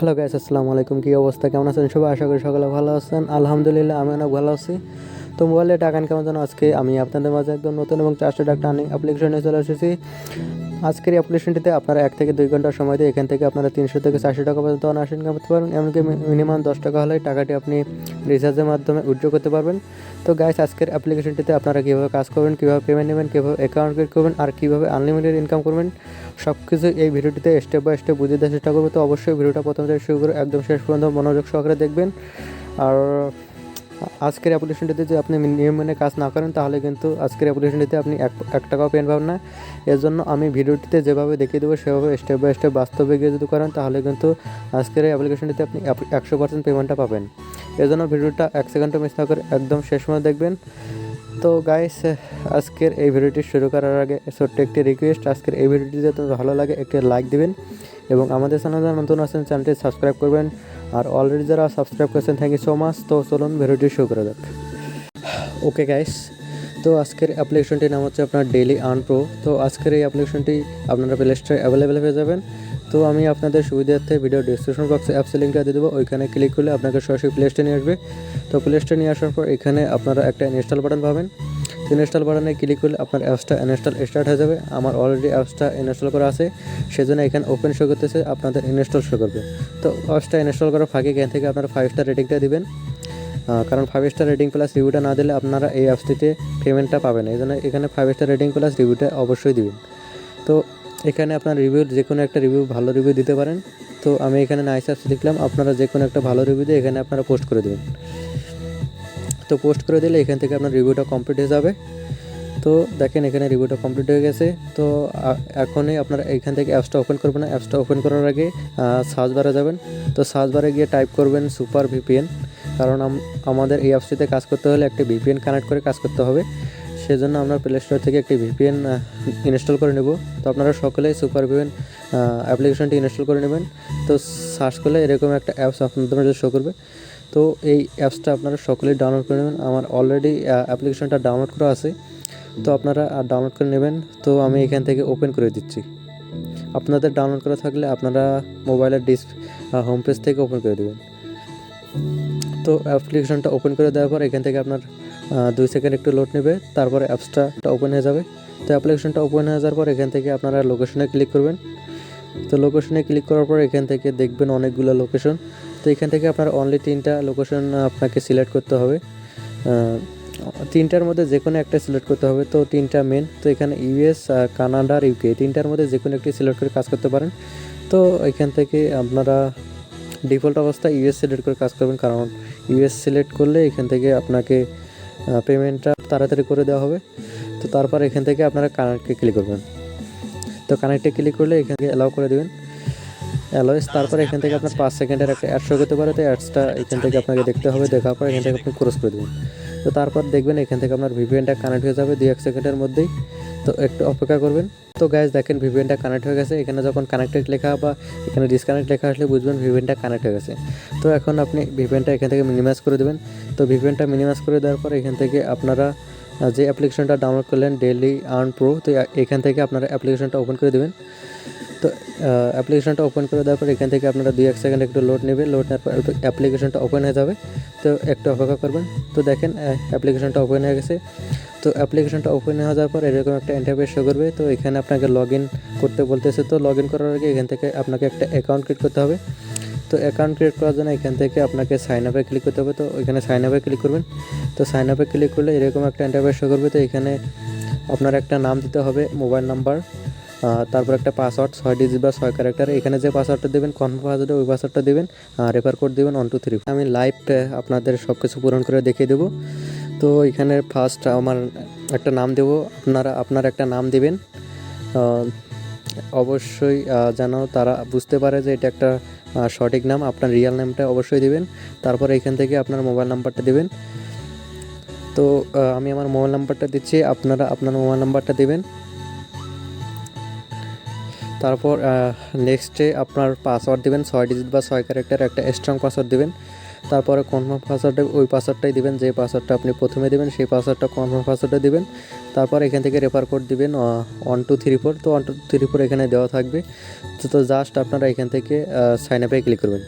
Hello guys, আসসালামু আলাইকুম, কি অবস্থা? কেমন আছেন? সবাই আশা করি সকালে ভালো আছেন। আলহামদুলিল্লাহ আমি অনেক ভালো আছি। তো মোবাইলে টাকা ইনকামের জন্য আজকে আমি আপনাদের মাঝে একদম নতুন এবং চারশো টাকা আর্নিং অ্যাপ্লিকেশনে চলে এসেছি। আজকের অ্যাপ্লিকেশনটিতে আপনারা এক থেকে দুই ঘণ্টার সময় দিয়ে এখান থেকে আপনারা তিনশো থেকে চারশো টাকা পর্যন্ত অনার্স ইনকাম করতে পারবেন, এমনকি মিনিমাম দশ টাকা হলে টাকাটি আপনি রিচার্জের মাধ্যমে উইথড্র করতে পারবেন। তো গাইস আজকের অ্যাপ্লিকেশনটিতে আপনারা কীভাবে কাজ করবেন, কীভাবে পেমেন্ট নেবেন, কীভাবে অ্যাকাউন্ট ক্রিয়েট করবেন, আর কীভাবে আনলিমিটেড ইনকাম করবেন সব কিছু এই ভিডিওটিতে স্টেপ বাই স্টেপ বুঝিয়ে দেওয়ার চেষ্টা করব। তো অবশ্যই ভিডিওটা প্রথম থেকে শুরু করে একদম শেষ পর্যন্ত মনোযোগ সহকারে দেখবেন। আর আজকের অ্যাপ্লিকেশনটিতে যদি আপনি নিয়ম মেনে কাজ না করেন, তাহলে কিন্তু আজকের অ্যাপ্লিকেশনটিতে আপনি এক টাকাও পেন পাবেন না। এর জন্য আমি ভিডিওটিতে যেভাবে দেখিয়ে দেবো, সেভাবে স্টেপ বাই স্টেপ বাস্তবে গিয়ে যদি করেন, তাহলে কিন্তু আজকের এই অ্যাপ্লিকেশনটিতে আপনি একশো পার্সেন্ট পেমেন্টটা পাবেন। এর জন্য ভিডিওটা এক সেকেন্ডও মিস না করে একদম শেষ সময় দেখবেন। তো গাইস আজকের এই ভিডিওটি শুরু করার আগে ছোট্ট একটি রিকোয়েস্ট আজকের এই ভিডিওটি যদি ভালো লাগে, একটি লাইক দিবেন। এবং আমাদের চ্যানেল যারা নতুন আছেন, চ্যানেলটি সাবস্ক্রাইব করবেন। আর অলরেডি যারা সাবস্ক্রাইব করেছেন থ্যাংক ইউ সো মাচ তো চলুন ভিডিওটি শুরু করে যাক। ওকে গাইস তো আজকের অ্যাপ্লিকেশনটির নাম হচ্ছে আপনার ডেলি আর্ন প্রো তো আজকের এই অ্যাপ্লিকেশনটি আপনারা প্লে স্টোরে অ্যাভেলেবেল হয়ে যাবেন। তো আমি আপনাদের সুবিধার্থে ভিডিও ডিসক্রিপশন বক্সে অ্যাপস লিঙ্কটা দিয়ে দেবো। ওইখানে ক্লিক করলে আপনাকে সরাসরি প্লে স্টোরে নিয়ে আসবে। তো প্লে স্টোরে নিয়ে আসার পর এখানে আপনারা একটা ইনস্টল বাটন পাবেন। ইনস্টল বাটনে ক্লিক করলে আপনার অ্যাপসটা ইনস্টল স্টার্ট হয়ে যাবে। আমার অলরেডি অ্যাপসটা ইনস্টল করা আছে, সেজন্য এখানে ওপেন শো করতেছে, আপনাদের ইনস্টল শো করবে। তো অ্যাপসটা ইনস্টল করার ফাঁকে এখান থেকে আপনারা ফাইভ স্টার রেটিংটা দিবেন। কারণ ফাইভ স্টার রেটিং প্লাস রিভিউটা না দিলে আপনারা এই অ্যাপসটিতে পেমেন্টটা পাবেন এই জন্য এখানে ফাইভ স্টার রেটিং প্লাস রিভিউটা অবশ্যই দিবেন। তো এখানে আপনার রিভিউ যে কোনো একটা রিভিউ ভালো রিভিউ দিতে পারেন। তো আমি এখানে নাইস অ্যাপস লিখলাম আপনারা যে কোনো একটা ভালো রিভিউ দিয়ে এখানে আপনারা পোস্ট করে দেবেন। তো পোস্ট করে দিলে এখান থেকে আপনার রিভিউটা কমপ্লিট হয়ে যাবে। তো দেখেন এখানে রিভিউটা কমপ্লিট হয়ে গেছে। তো এখনই আপনারা এখান থেকে অ্যাপসটা ওপেন করবেন অ্যাপসটা ওপেন করার আগে সার্চ বারে যাবেন। তো সার্চ বারে গিয়ে টাইপ করবেন সুপার ভিপিএন কারণ আমাদের এই অ্যাপসটিতে কাজ করতে হলে একটি ভিপিএন কানেক্ট করে কাজ করতে হবে। সেজন্য আমরা প্লে স্টোর থেকে একটি ভিপিএন ইনস্টল করে নেব। তো আপনারা সকলেই সুপার ভিপিএন অ্যাপ্লিকেশনটি ইনস্টল করে নেবেন। তো সার্চ করলে এরকম একটা অ্যাপস আপনাদের শো করবে। তো এই অ্যাপসটা আপনারা সকলেই ডাউনলোড করে নেবেন। আমার অলরেডি অ্যাপ্লিকেশনটা ডাউনলোড করা আছে। তো আপনারা ডাউনলোড করে নেবেন। তো আমি এখান থেকে ওপেন করে দিচ্ছি। আপনাদের ডাউনলোড করা থাকলে আপনারা মোবাইলের ডিস হোম পেজ থেকে ওপেন করে দেবেন। তো অ্যাপ্লিকেশনটা ওপেন করে দেওয়ার পর এখান থেকে আপনার দুই সেকেন্ড একটু লোড নেবে। তারপরে অ্যাপসটা ওপেন হয়ে যাবে। তো অ্যাপ্লিকেশনটা ওপেন হয়ে যাওয়ার পর এখান থেকে আপনারা লোকেশনে ক্লিক করবেন। তো লোকেশনে ক্লিক করার পর এখান থেকে দেখবেন অনেকগুলো লোকেশন তো এখান থেকে আপনার অনলি তিনটা লোকেশন আপনাকে সিলেক্ট করতে হবে। তিনটার মধ্যে যে কোনো একটা সিলেক্ট করতে হবে। তো তিনটা মেন তো এখানে ইউএস কানাডা আর ইউকে তিনটার মধ্যে যে কোনো একটি সিলেক্ট করে কাজ করতে পারেন। তো এখান থেকে আপনারা ডিফল্ট অবস্থায় ইউএস সিলেক্ট করে কাজ করবেন, কারণ ইউএস সিলেক্ট করলে এখান থেকে আপনাকে পেমেন্টটা তাড়াতাড়ি করে দেওয়া হবে। তো তারপর এখান থেকে আপনারা কানেক্টে ক্লিক করবেন। তো কানেক্টে ক্লিক করলে এখান থেকে অ্যালাউ করে দেবেন। অ্যালোয়েস তারপর এখান থেকে আপনার পাঁচ সেকেন্ডের একটা অ্যাড শো করতে পারে, তো অ্যাডসটা এখান থেকে আপনাকে দেখতে হবে, দেখার পর এখান থেকে আপনি ক্রস করে দেবেন। তো তারপর দেখবেন এখান থেকে আপনার ভিপিএনটা কানেক্ট হয়ে যাবে দুই এক সেকেন্ডের মধ্যেই। তো একটু অপেক্ষা করবেন। তো গ্যাস দেখেন ভিভিএনটা কানেক্ট হয়ে গেছে, এখানে যখন কানেক্টেড লেখা বা এখানে ডিসকানেক্ট লেখা আসলে বুঝবেন ভিভিএনটা কানেক্ট হয়ে গেছে। তো এখন আপনি ভিপিএনটা এখান থেকে মিনিমাইজ করে দেবেন। তো ভিভিএনটা মিনিমাইজ করে দেওয়ার পর এখান থেকে আপনারা যে অ্যাপ্লিকেশনটা ডাউনলোড করলেন ডেলি আর্ন প্রো তো এখান থেকে আপনারা অ্যাপ্লিকেশনটা ওপেন করে দেবেন। তো অ্যাপ্লিকেশনটা ওপেন করে দেওয়ার পর এখান থেকে আপনারা দুই এক সেকেন্ড একটু লোড নেবে লোড নেওয়ার পর অ্যাপ্লিকেশনটা ওপেন হয়ে যাবে। তো একটু অপেক্ষা করবেন। তো দেখেন অ্যাপ্লিকেশনটা ওপেন হয়ে গেছে। তো অ্যাপ্লিকেশনটা ওপেন হয়ে যাওয়ার পর এরকম একটা ইন্টারফেস শো করবে। তো এখানে আপনাকে লগ ইন করতে বলতেছে। তো লগ ইন করার আগে এখান থেকে আপনাকে একটা অ্যাকাউন্ট ক্রিয়েট করতে হবে। তো অ্যাকাউন্ট ক্রিয়েট করার জন্য এখান থেকে আপনাকে সাইন আপে ক্লিক করতে হবে। তো এখানে সাইন আপে ক্লিক করবেন। তো সাইন আপে ক্লিক করলে এরকম একটা ইন্টারফেস শো করবে। তো এখানে আপনার একটা নাম দিতে হবে মোবাইল নাম্বার তারপর একটা পাসওয়ার্ড ছয় ডিজিট বা ছয় ক্যারেক্টার এখানে যে পাসওয়ার্ডটা দেবেন কনফার্ম পাসওয়ার্ডে ওই পাসওয়ার্ডটা দেবেন রেফার কোড দেবেন ওয়ান টু থ্রি আমি লাইভ আপনাদের সব কিছু পূরণ করে দেখিয়ে দেবো। তো এখানে ফার্স্ট আমার একটা নাম দেবো, আপনারা, আপনার একটা নাম দেবেন। অবশ্যই যেন তারা বুঝতে পারে যে এটা একটা সঠিক নাম, আপনার রিয়েল নামটা অবশ্যই দেবেন। তারপর এখান থেকে আপনার মোবাইল নাম্বারটা দেবেন। তো আমি আমার মোবাইল নাম্বারটা দিচ্ছি, আপনারা আপনার মোবাইল নাম্বারটা দেবেন। তারপর নেক্সটে আপনার পাসওয়ার্ড দেবেন, ছয় ডিজিট বা ছয় ক্যারেক্টার একটা স্ট্রং পাসওয়ার্ড দেবেন। তারপরে কনফার্ম পাসওয়ার্ডে ওই পাসওয়ার্ডটাই দেবেন, যে পাসওয়ার্ডটা আপনি প্রথমে দেবেন, সেই পাসওয়ার্ডটা কনফার্ম পাসওয়ার্ডে দেবেন। তারপর এখান থেকে রেফার কোড দিবেন ওয়ান টু থ্রি ফোর তো ওয়ান টু থ্রি ফোর এখানে দেওয়া থাকবে। তো তো জাস্ট আপনারা এখান থেকে সাইন আপে ক্লিক করবেন।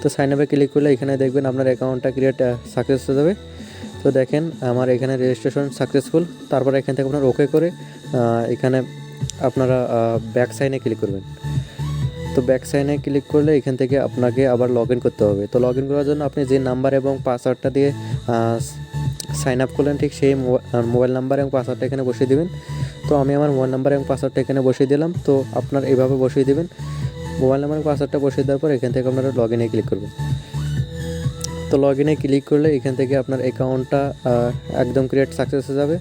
তো সাইন আপে ক্লিক করলে এখানে দেখবেন আপনার অ্যাকাউন্টটা ক্রিয়েট সাকসেস হয়ে যাবে। তো দেখেন, আমার এখানে রেজিস্ট্রেশন সাকসেসফুল তারপর এখান থেকে আপনার ওকে করে এখানে আপনারা ব্যাক সাইনে ক্লিক করবেন। তো ব্যাক সাইনে ক্লিক করলে এখান থেকে আপনাকে আবার লগ ইন করতে হবে। তো লগ ইন করার জন্য আপনি যে নাম্বার এবং পাসওয়ার্ডটা দিয়ে সাইন আপ করলেন, ঠিক সেই মোবাইল নাম্বার এবং পাসওয়ার্ডটা এখানে বসিয়ে দিবেন। তো আমি আমার মোবাইল নাম্বার এবং পাসওয়ার্ডটা এখানে বসিয়ে দিলাম। তো আপনার এইভাবে বসিয়ে দিবেন। মোবাইল নাম্বার এবং পাসওয়ার্ডটা বসিয়ে দেওয়ার পর এখান থেকে আপনারা লগ ইনে ক্লিক করবেন। তো লগ ইনে ক্লিক করলে এখান থেকে আপনার অ্যাকাউন্টটা একদম ক্রিয়েট সাকসেস হয়ে যাবে।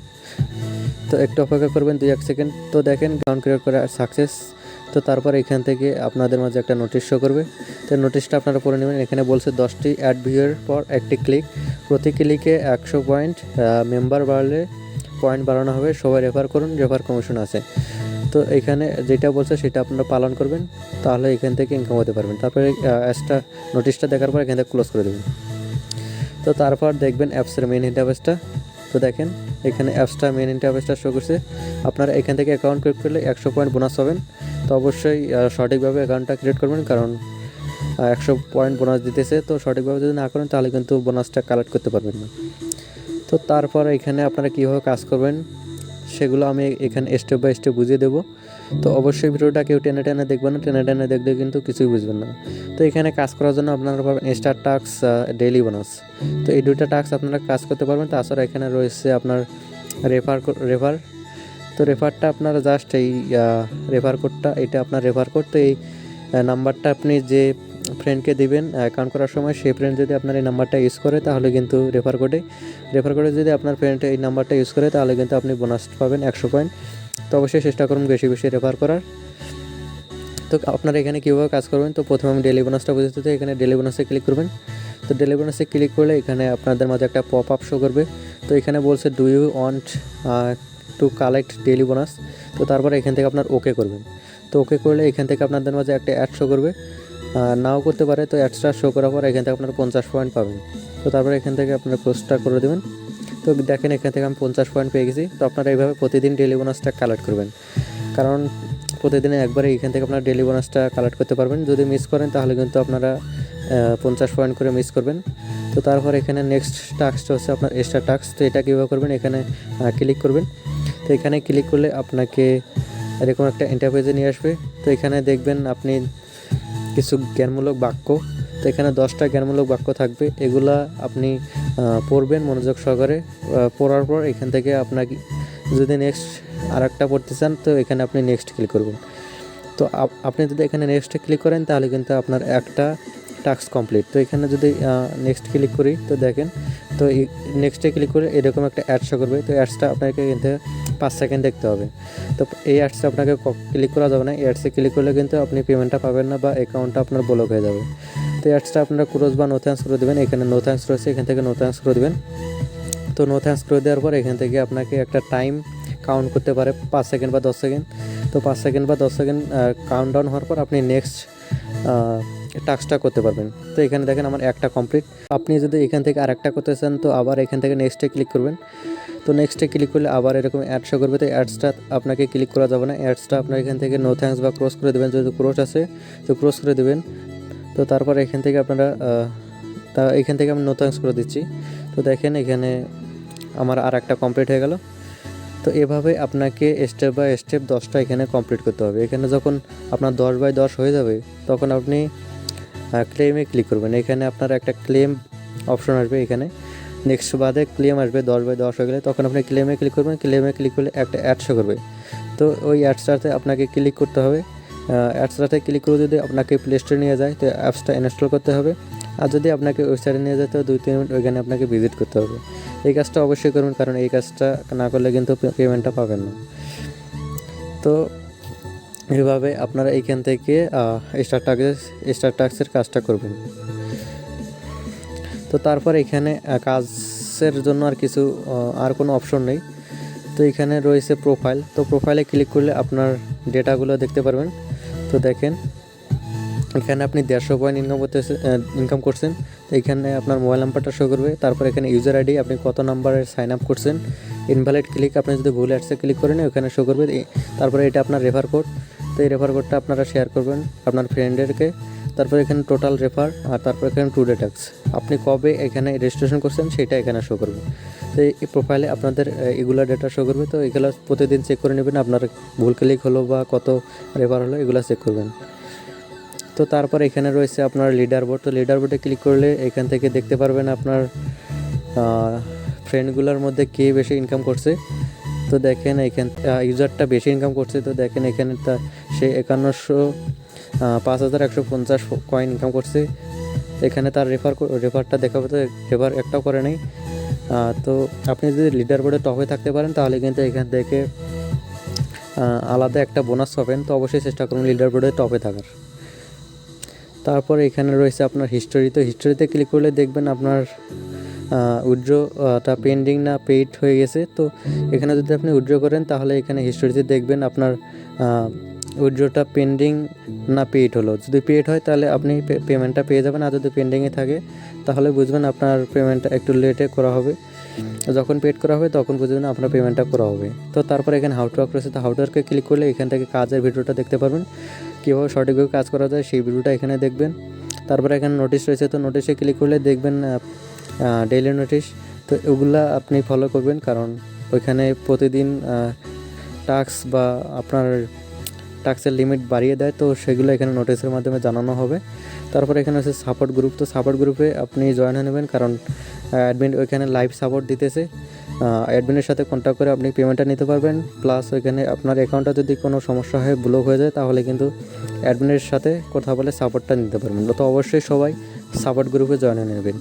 তো একটু অপেক্ষা করবেন দুই, এক সেকেন্ড। তো দেখেন গ্রাউন্ড ক্রিয়েট করে সাকসেস তো তারপর এখান থেকে আপনাদের মাঝে একটা নোটিশ শো করবে। তো নোটিশটা আপনারা পড়ে নেবেন। এখানে বলছে দশটি অ্যাড ভিউয়ের পর একটি ক্লিক প্রতি ক্লিকে একশো পয়েন্ট মেম্বার বাড়লে পয়েন্ট বাড়ানো হবে। সবাই রেফার করুন রেফার কমিশন আছে। তো এখানে যেটা বলছে সেটা আপনারা পালন করবেন। তাহলে এখান থেকে ইনকাম হতে পারবেন। তারপরে অ্যাসটা নোটিশটা দেখার পর এখান থেকে ক্লোজ করে দেবেন। তো তারপর দেখবেন অ্যাপসের মেন ইন্টারফেসটা তো দেখেন এখানে অ্যাপসটা মেন ইন্টারফেসটা শো করছে। আপনারা এখান থেকে অ্যাকাউন্ট ক্রিয়েট করলে একশো পয়েন্ট বোনাস পাবেন। তো অবশ্যই সঠিকভাবে অ্যাকাউন্টটা ক্রিয়েট করবেন, কারণ একশো পয়েন্ট বোনাস দিতেছে। তো সঠিকভাবে যদি না করেন, তাহলে কিন্তু বোনাসটা কালেক্ট করতে পারবেন না। তো তারপর এখানে আপনারা কীভাবে কাজ করবেন, সেগুলো আমি এখানে স্টেপ বাই স্টেপ বুঝিয়ে দেবো। তো অবশ্যই ভিডিওটা কেউ টেনে টেনে দেখবেন না, টেনে টেনে দেখলে কিন্তু কিছুই বুঝবেন না। তো এখানে কাজ করার জন্য আপনারা পাবেন স্টার টাক্স ডেইলি বোনাস তো এই দুইটা টাক্স আপনারা কাজ করতে পারবেন, তাছাড়া এখানে রয়েছে আপনার রেফার রেফার তো রেফারটা আপনারা জাস্ট এই রেফার কোডটা এটা আপনার রেফার কোড তো এই নাম্বারটা আপনি যে ফ্রেন্ডকে দিবেন অ্যাকাউন্ট করার সময় সেই ফ্রেন্ড যদি আপনার এই নাম্বারটা ইউজ করে, তাহলে কিন্তু রেফার কোডে রেফার কোডে যদি আপনার ফ্রেন্ড এই নাম্বারটা ইউজ করে, তাহলে কিন্তু আপনি বোনাস পাবেন একশো পয়েন্ট তো অবশ্যই চেষ্টা করুন বেশি বেশি রেফার করার। তো আপনারা এখানে কীভাবে কাজ করবেন? তো প্রথমে আমি ডেলি বোনাসটা বুঝতে চাই। এখানে ডেলি বোনাসে ক্লিক করবেন। তো ডেলি বোনাসে ক্লিক করলে এখানে আপনাদের মাঝে একটা পপ আপ শো করবে। তো এখানে বলছে do you want to collect daily bonus তো তারপরে এখান থেকে আপনার ওকে করবেন। তো ওকে করলে এখান থেকে আপনাদের মাঝে একটা অ্যাড শো করবে। নাও করতে পারে, তো অ্যাডসটা শো করার পর এখান থেকে আপনার পঞ্চাশ পয়েন্ট পাবেন। তো তারপরে এখান থেকে আপনার পোস্টটা করে দেবেন। তো দেখেন, এখান থেকে আমি পঞ্চাশ পয়েন্ট পেয়ে গেছি। তো আপনারা এইভাবে প্রতিদিন ডেলি বোনাসটা কালেক্ট করবেন। কারণ প্রতিদিনে একবারে এখান থেকে আপনারা ডেলি বোনাসটা কালেক্ট করতে পারবেন। যদি মিস করেন, তাহলে কিন্তু আপনারা পঞ্চাশ পয়েন্ট করে মিস করবেন। তো তারপর এখানে নেক্সট টাস্কটা হচ্ছে আপনার এক্সট্রা টাস্ক তো এটা কীভাবে করবেন? এখানে ক্লিক করবেন। তো এখানে ক্লিক করলে আপনাকে এরকম একটা ইন্টারফেসে নিয়ে আসবে। তো এখানে দেখবেন আপনি কিছু জ্ঞানমূলক বাক্য। তো এখানে দশটা জ্ঞানমূলক বাক্য থাকবে। এগুলা আপনি পড়বেন মনোযোগ সহকারে। পড়ার পর এখান থেকে আপনাকে যদি নেক্সট আর একটা পড়তে চান, তো এখানে আপনি নেক্সট ক্লিক করবেন। তো আপনি যদি এখানে নেক্সটে ক্লিক করেন, তাহলে কিন্তু আপনার একটা টাস্ক কমপ্লিট তো এখানে যদি নেক্সট ক্লিক করি, তো দেখেন, তো নেক্সটে ক্লিক করে এরকম একটা অ্যাড শো করবে। তো অ্যাডসটা আপনাকে কিন্তু পাঁচ সেকেন্ড দেখতে হবে। তো এই অ্যাডসে আপনাকে ক্লিক করা যাবে না। এই অ্যাডসে ক্লিক করলে কিন্তু আপনি পেমেন্টটা পাবেন না বা অ্যাকাউন্টটা আপনার ব্লক হয়ে যাবে। তো অ্যাডসটা আপনারা ক্রোজ বা নো থ্যাঙ্কস করে দেবেন। এখানে নো থ্যাঙ্কস রয়েছে, এখান থেকে নো থ্যাঙ্কস করে দেবেন। তো নো থ্যাঙ্কস করে দেওয়ার পর এখান থেকে আপনাকে একটা টাইম কাউন্ট করতে পারে, পাঁচ সেকেন্ড বা দশ সেকেন্ড তো পাঁচ সেকেন্ড বা দশ সেকেন্ড কাউন্ট ডাউন হওয়ার পর আপনি নেক্সট টাস্কটা করতে পারবেন। তো এখানে দেখেন আমার একটা কমপ্লিট আপনি যদি এখান থেকে আরেকটা করতে চান, তো আবার এখান থেকে নেক্সটে ক্লিক করবেন। তো নেক্সটে ক্লিক করলে আবার এরকম অ্যাড শো করবে। তো অ্যাডসটা আপনাকে ক্লিক করা যাবে না। অ্যাডসটা আপনার এখান থেকে নো থ্যাঙ্কস বা ক্রস করে দেবেন। যদি ক্রস আছে, তো ক্রস করে দেবেন। তো তারপর এখান থেকে আপনারা তা এখান থেকে আমি নতুন করে দিচ্ছি। তো দেখেন এখানে আমার আর একটা কমপ্লিট হয়ে গেল। তো এভাবে আপনাকে স্টেপ বাই স্টেপ দশটা এখানে কমপ্লিট করতে হবে। এখানে যখন আপনার দশ বাই দশ হয়ে যাবে, তখন আপনি ক্লেমে ক্লিক করবেন। এখানে আপনার একটা ক্লেম অপশন আসবে এখানে। নেক্সট বাদে ক্লেম আসবে দশ বাই দশ হয়ে গেলে, তখন আপনি ক্লেমে ক্লিক করবেন। ক্লেমে ক্লিক করলে একটা অ্যাড শো করবে। তো ওই অ্যাডসটাতে আপনাকে ক্লিক করতে হবে। অ্যাডসটাতে ক্লিক করে যদি আপনাকে প্লে স্টোরে নিয়ে যায়, তো অ্যাপসটা ইনস্টল করতে হবে। আর যদি আপনাকে ওয়েবসাইটে নিয়ে যায়, তো দুই, তিন মিনিট ওইখানে আপনাকে ভিজিট করতে হবে। এই কাজটা অবশ্যই করবেন, কারণ এই কাজটা না করলে কিন্তু পেমেন্টটা পাবেন না। তো এভাবে আপনারা এইখান থেকে স্টার টাক্সের স্টার টাক্সের কাজটা করবেন। তো তারপর এখানে কাজের জন্য আর কিছু আর কোনো অপশন নেই। তো এখানে রয়েছে প্রোফাইল তো প্রোফাইলে ক্লিক করলে আপনার ডেটাগুলো দেখতে পারবেন। তো দেখেন, এখানে আপনি দেড়শো পয়েন্ট ইনকাম করতে ইনকাম করছেন, তো এখানে আপনার মোবাইল নাম্বারটা শো করবে, তারপর এখানে ইউজার আইডি আপনি কত নাম্বারে সাইন আপ করছেন ইনভ্যালিড ক্লিক আপনি যদি ভুল অ্যাডসে ক্লিক করেন, ওখানে শো করবে তারপরে এটা আপনার রেফার কোড তো এই রেফার কোডটা আপনারা শেয়ার করবেন আপনার ফ্রেন্ডেরকে তারপর এখানে টোটাল রেফার আর তারপর এখানে টু ডে ট্যাক্স আপনি কবে এখানে রেজিস্ট্রেশন করছেন সেটা এখানে শো করবে। তো এই প্রোফাইলে আপনাদের এগুলা ডেটা শো করবে, তো এগুলো প্রতিদিন চেক করে নেবেন, আপনার ভুল ক্লিক হলো বা কত রেফার হলো, এগুলো চেক করবেন। তো তারপর এখানে রয়েছে আপনার লিডার বোর্ড তো লিডার বোর্ডে ক্লিক করলে এখান থেকে দেখতে পারবেন আপনার ফ্রেন্ডগুলোর মধ্যে কে বেশি ইনকাম করছে। তো দেখেন এখান ইউজারটা বেশি ইনকাম করছে, তো দেখেন এখানে তা সে একান্নশো পাঁচ হাজার একশো পঞ্চাশ কয়েন ইনকাম করছে। এখানে তার রেফার রেফারটা দেখাবে তো রেফার একটাও করে নেই। তো আপনি যদি লিডার বোর্ডে টপে থাকতে পারেন, তাহলে কিন্তু এখান থেকে আলাদা একটা বোনাস পাবেন। তো অবশ্যই চেষ্টা করুন লিডার বোর্ডে টপে থাকার। তারপর এখানে রয়েছে আপনার হিস্টোরি তো হিস্টোরিতে ক্লিক করলে দেখবেন আপনার উইড্রোটা পেন্ডিং না পেইড হয়ে গেছে। তো এখানে যদি আপনি উইড্রো করেন, তাহলে এখানে হিস্টোরিতে দেখবেন আপনার উইড্রোটা পেন্ডিং না পেইড হলো। যদি পেইড হয়, তাহলে আপনি পেমেন্টটা পেয়ে যাবেন। আর যদি পেন্ডিংয়ে থাকে, তাহলে বুঝবেন আপনার পেমেন্টটা একটু লেটে করা হবে। যখন পেড করা হবে, তখন বুঝবেন আপনার পেমেন্টটা করা হবে। তো তারপর এখানে হাউ টু রয়েছে তো হাউ টু ক্লিক করলে এখান থেকে কাজের ভিডিওটা দেখতে পারবেন। কীভাবে সঠিকভাবে কাজ করা যায়, সেই ভিডিওটা এখানে দেখবেন। তারপরে এখানে নোটিশ রয়েছে। তো নোটিশে ক্লিক করলে দেখবেন ডেইলি নোটিশ তো ওগুলা আপনি ফলো করবেন। কারণ ওইখানে প্রতিদিন টাস্ক বা আপনার টাস্কের লিমিট বাড়িয়ে দেয়, তো সেগুলো এখানে নোটিশের মাধ্যমে জানানো হবে। তারপরে এখানে হচ্ছে সাপোর্ট গ্রুপ তো সাপোর্ট গ্রুপে আপনি জয়েন হয়ে নেবেন, কারণ অ্যাডমিন ওইখানে লাইভ সাপোর্ট দিতেছে। অ্যাডমিনের সাথে কন্ট্যাক্ট করে আপনি পেমেন্টটা নিতে পারবেন প্লাস ওইখানে আপনার অ্যাকাউন্টটা যদি কোনো সমস্যা হয় ব্লক হয়ে যায়, তাহলে কিন্তু অ্যাডমিনের সাথে কথা বলে সাপোর্টটা নিতে পারবেন। তো অবশ্যই সবাই সাপোর্ট গ্রুপে জয়েন হয়ে নেবেন।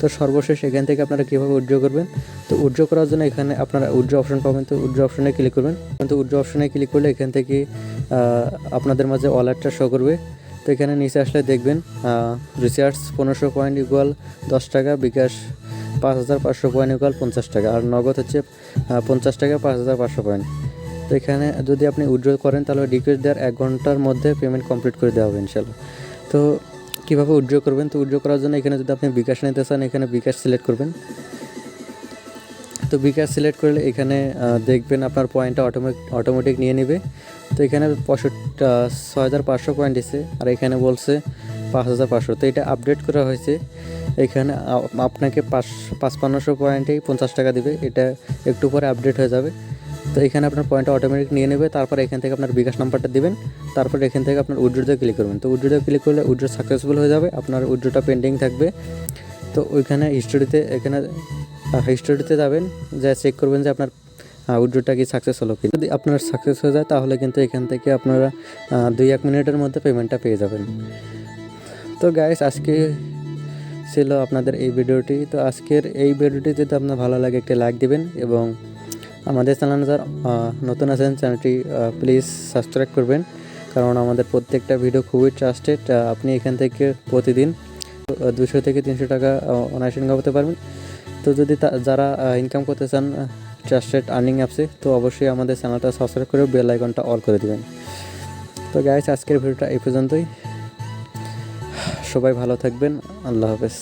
তো সর্বশেষ এখান থেকে আপনারা কীভাবে উইড্রো করবেন? তো উইড্রো করার জন্য এখানে আপনারা উইড্রো অপশন পাবেন। তো উইড্রো অপশনে ক্লিক করবেন। কিন্তু উইড্রো অপশনে ক্লিক করলে এখান থেকে আপনাদের মাঝে ওয়ালেটটা শো করবে। তো এখানে নিচে আসলে দেখবেন রিচার্জ পনেরোশো পয়েন্ট ইকুয়াল দশ টাকা, বিকাশ পাঁচ হাজার পাঁচশো পয়েন্ট ইকুয়াল পঞ্চাশ টাকা। আর নগদ হচ্ছে পঞ্চাশ টাকা, পাঁচ হাজার পাঁচশো পয়েন্ট তো এখানে যদি আপনি উইড্রো করেন, তাহলে রিকোয়েস্ট দেওয়ার এক ঘণ্টার মধ্যে পেমেন্ট কমপ্লিট করে দেওয়া হবে ইনশাল্লাহ। তো কীভাবে উইড্রো করবেন? তো উইড্রো করার জন্য এখানে যদি আপনি বিকাশ নিতে চান, এখানে বিকাশ সিলেক্ট করবেন। তো বিকাশ সিলেক্ট করলে এখানে দেখবেন আপনার পয়েন্টটা অটোমেটিক অটোমেটিক নিয়ে নেবে। তো এখানে পঁয়ষট্টি ছয় হাজার পাঁচশো পয়েন্ট দিছে, আর এখানে বলছে পাঁচ হাজার পাঁচশো। তো এটা আপডেট করা হয়েছে। এখানে আপনাকে পাঁচ, পাঁচপান্নশো পয়েন্টেই পঞ্চাশ টাকা দিবে। এটা একটু পরে আপডেট হয়ে যাবে। তো এখানে আপনার পয়েন্টটা অটোমেটিক নিয়ে নেবে, তারপর এখান থেকে আপনার বিকাশ নাম্বারটা দিবেন, তারপর এখান থেকে আপনার উইড্রোতে ক্লিক করবেন। তো উইড্রোতে ক্লিক করলে উইড্রো সাকসেসফুল হয়ে যাবে, আপনার উইড্রোটা পেন্ডিং থাকবে। তো ওইখানে হিস্টোরিতে এখানে হিস্টোরিতে যাবেন, যা চেক করবেন যে আপনার উইড্রোটা কি সাকসেস হলো কি যদি আপনার সাকসেস হয়ে যায়, তাহলে কিন্তু এখান থেকে আপনারা দুই এক মিনিটের মধ্যে পেমেন্টটা পেয়ে যাবেন। তো গাইস আজকে ছিল আপনাদের এই ভিডিওটি তো আজকের এই ভিডিওটি যদি আপনার ভালো লাগে, একটি লাইক দিবেন এবং আমাদের চ্যানেল যারা নতুন আছেন, চ্যানেলটি প্লিজ সাবস্ক্রাইব করবেন, কারণ আমাদের প্রত্যেকটা ভিডিও খুবই ট্রাস্টেড আপনি এখান থেকে প্রতিদিন দুশো থেকে তিনশো টাকা অনায়াসে ইনকাম করতে পারবেন। তো যদি যারা ইনকাম করতে চান ট্রাস্টেড আর্নিং অ্যাপসে তো অবশ্যই আমাদের চ্যানেলটা সাবস্ক্রাইব করে বেল আইকনটা অল করে দেবেন। তো গাইস আজকের ভিডিওটা এই পর্যন্তই। সবাই ভালো থাকবেন, আল্লাহ হাফেজ।